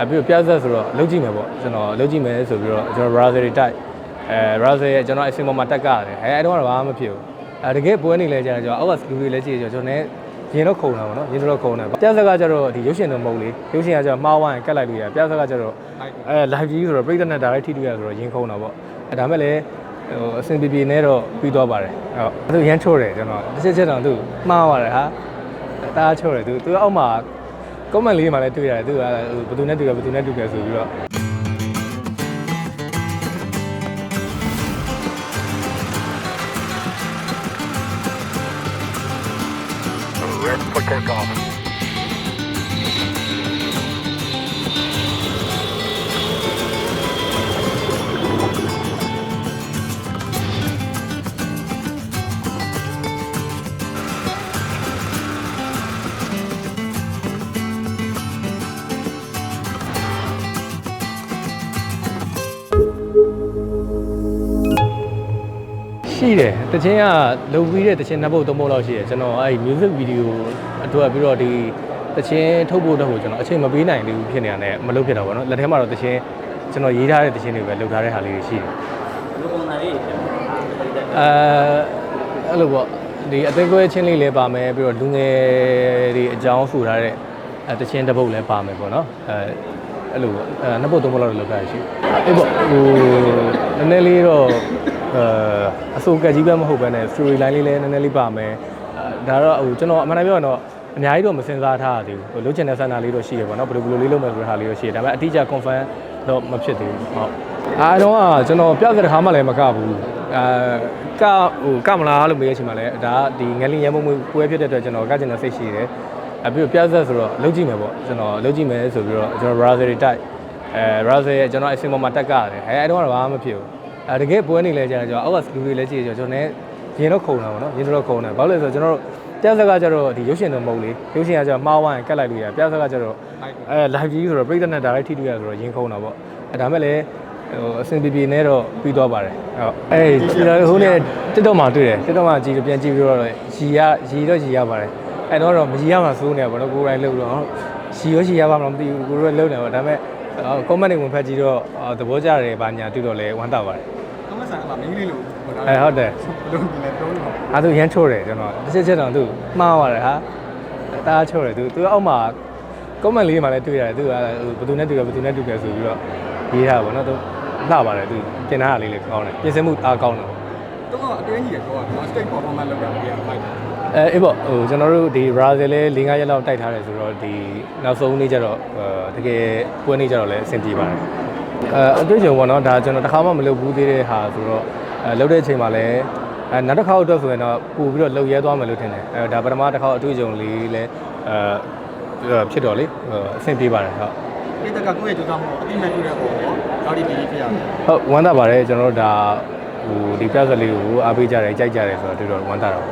အပြီးတော့ပြဆက်ဆိုတော့လုံးကြည့်မယ်ပေါ့ကျွန်တော်လုံးကြည့်မယ်ဆိုပြီးတော့ကျွန်တော် browser တွေတိုက်အဲ browser ရဲ့ကျွန်တော်အစင်ပေါ်မှာတက်ကြတယ်အဲအဲ့တော့တော့ဘာမှမဖြစ်ဘူးအဲတကယ်ပွဲနေလဲကြာကျွန်တော်အောက်ကလူတွေလည်းကြည့်ကြကျွန်တော်လည်းရင်တော့ခုံတာပေါ့နော်ရင်တော့ခုံတယ်ပြဆက်ကကျတော့ဒီရုပ်ရှင်တော့မဟုတ်လေရုပ်ရှင်ကကျတော့မှားဝိုင်းကတ်လိုက်လို့ရပြဆက်ကကျတော့အဲ live ကြီးဆိုတော့ပြိတ္တနဲ့ direct ထိတွေ့ရဆိုတော့ရင်ခုံတာပေါ့အဲဒါမဲ့လည်းဟိုအဆင်ပြေပြေနဲ့တော့ပြီးသွားပါတယ်ဟုတ်သူရမ်းချိုးတယ်ကျွန်တော်တစ်ချက်ချက်တော့သူမှားပါတယ်ဟာတအားချိုးတယ်သူသူအောက်မှာ comment လေးမှာလည်းတွေ့ရတယ်သူကဟိုဘယ်သူနဲ့တွေ့ရဘယ်သူနဲ့တွေ့ရဆိုပြီးတော့ Ready for takeoff. ရှိတယ်တခြင်းကလုံပြီးတဲ့တခြင်းနှစ်ပုတ်သုံးပုတ်လောက်ရှိတယ်ကျွန်တော်အဲ့ music video အတွက်ပြီးတော့ဒီတခြင်းထုတ်ဖို့တော့ကျွန်တော်အချိန်မပေးနိုင်သေးဘူးဖြစ်နေရတယ်မလုပ်ဖြစ်တော့ဗောနော်လက်ထဲမှာတော့တခြင်းကျွန်တော်ရေးထားတဲ့တခြင်းတွေပဲလုပ်ထားတဲ့ဟာလေးတွေရှိတယ်လူပုံစံလေးတွေဖြစ်မှာအဲအဲ့လိုပေါ့ဒီအသေးကွဲချင်းလေးလည်းပါမယ်ပြီးတော့လူငယ်တွေအကြောင်းဆိုထားတဲ့အဲတခြင်းတစ်ပုတ်လည်းပါမယ်ပေါ့နော်အဲအဲ့လိုပေါ့အဲနှစ်ပုတ်သုံးပုတ်လောက်လုပ်ထားရရှိအေးပေါ့ဟိုနည်းနည်းလေးတော့ အဲအစိုးကကြီးပဲမဟုတ်ဘဲနဲ့ story line လေးလည်းနည်းနည်းလေးပါမယ်အဲဒါတော့ဟိုကျွန်တော်အမှန်တမ်းပြောရင်တော့အများကြီးတော့မစင်စားထားရသေးဘူးဟိုလုံးချင်တဲ့ဆန္ဒလေးတော့ရှိရပေါ့နော်ဘယ်လိုဘယ်လိုလေးလုပ်မယ်ဆိုတဲ့ဟာလေးတော့ရှိတယ်ဒါပေမဲ့အတိအကျ confirm တော့မဖြစ်သေးဘူးဟုတ်အားတော့ကကျွန်တော်ပြတဲ့တစ်ခါမှလည်းမကဘူးအဲကဟိုကမလားလို့မေးရချင်ပါလဲဒါကဒီငလင်ရမုံမွေးပွဲဖြစ်တဲ့အတွက်ကျွန်တော်ကကျင်တဲ့စိတ်ရှိတယ်အပြီးတော့ပြဆက်ဆိုတော့လုံးကြည့်မယ်ပေါ့ကျွန်တော်လုံးကြည့်မယ်ဆိုပြီးတော့ကျွန်တော် browser တွေတိုက်အဲ browser ရဲ့ကျွန်တော်အစင်ပေါ်မှာတက်ကြတယ်အဲအဲ့တော့တော့ဘာမှမဖြစ်ဘူး အဲတကယ်ပွဲနေလဲကြာကျွန်တော်အောက်ကလူတွေလည်းကြည့်ကြကျွန်တော်လည်းရင်တော့ခုံတာပေါ့နော်ရင်တော့ခုံတယ်ဘာလို့လဲဆိုတော့ကျွန်တော်တို့ပြဆက်ကကျတော့ဒီရုပ်ရှင်တော့မဟုတ်လေရုပ်ရှင်ကကျတော့မှားဝိုင်းကတ်လိုက်လို့ရပြဆက်ကကျတော့အဲ live ကြီးဆိုတော့ပြိတ္တနဲ့ direct ထိတွေ့ရဆိုတော့ရင်ခုံတာပေါ့အဲဒါမဲ့လည်းဟိုအဆင်ပြေပြေနဲ့တော့ပြီးသွားပါတယ်ဟုတ်အဲဟိုနေ့ TikTok မှာတွေ့တယ် TikTok မှာကြည့်လို့ပြန်ကြည့်ပြီးတော့ရီရရီတော့ရီရပါတယ်အဲတော့တော့မရီရမှာစိုးနေပါတော့ကိုယ်တိုင်လှုပ်တော့ရီရောရီရပါမလားမသိဘူးကိုယ်တို့လှုပ်နေပါဒါပေမဲ့ comment တွေဝင်ဖတ်ကြည့်တော့သဘောကျတယ်ဘာညာတွေ့တော့လဲဝမ်းသာပါတယ် အမဆန်ကမင်းလေးလို့ဟိုတော့အဲဟုတ်တယ်လုံးနေလဲတုံးတော့အဲသူရမ်းချိုးတယ်ကျွန်တော်တစ်ချက်ချက်တော့သူမှားပါတယ်ဟာတအားချိုးတယ်သူသူအောက်မှာ comment လေးမှာလည်းတွေ့ရတယ်သူကဟိုဘယ်သူနဲ့တွေ့ရဘယ်သူနဲ့တွေ့ရဆိုပြီးတော့ရေးထားပါတော့သူလှပါတယ်သူပြင်ထားတာလေးလေးကောင်းတယ်ပြင်ဆင်မှုအားကောင်းတယ်တော့အတွင်းကြီးရတော့ကျွန်တော် state performance လုပ်ရပြန်ဖိုက်တယ်အဲအေးပေါ့ဟိုကျွန်တော်တို့ဒီ Brazil လေး၄၅ရက်လောက်တိုက်ထားတယ်ဆိုတော့ဒီနောက်ဆုံးနေ့ကျတော့အဲတကယ်ပွဲနေ့ကျတော့လည်းအဆင်ပြေပါတယ် အဲအတွေ့အကြုံပေါ့နော်ဒါကျွန်တော်တစ်ခါမှမလုပ်ဘူးသေးတဲ့ဟာဆိုတော့အဲလုပ်တဲ့အချိန်မှာလည်းအဲနောက်တစ်ခါအတွက်ဆိုရင်တော့ပို့ပြီးတော့လှုပ်ရဲသွားမယ်လို့ထင်တယ်အဲဒါပထမတစ်ခါအတွေ့အကြုံလေးလည်းအဲဖြစ်တော့လေအဆင်ပြေပါတယ်ဟုတ်ပြည်တက်ကကိုယ့်ရဲ့ကြိုးစားမှုအတိမဲ့တွေ့တဲ့ပုံပေါ့တော့ဒီဒီဖြစ်ရတယ်ဟုတ်ဝမ်းသာပါတယ်ကျွန်တော်တို့ဒါဟိုဒီပြဿနာလေးကိုအားပေးကြတယ်ကြိုက်ကြတယ်ဆိုတော့တော်တော်ဝမ်းသာတော့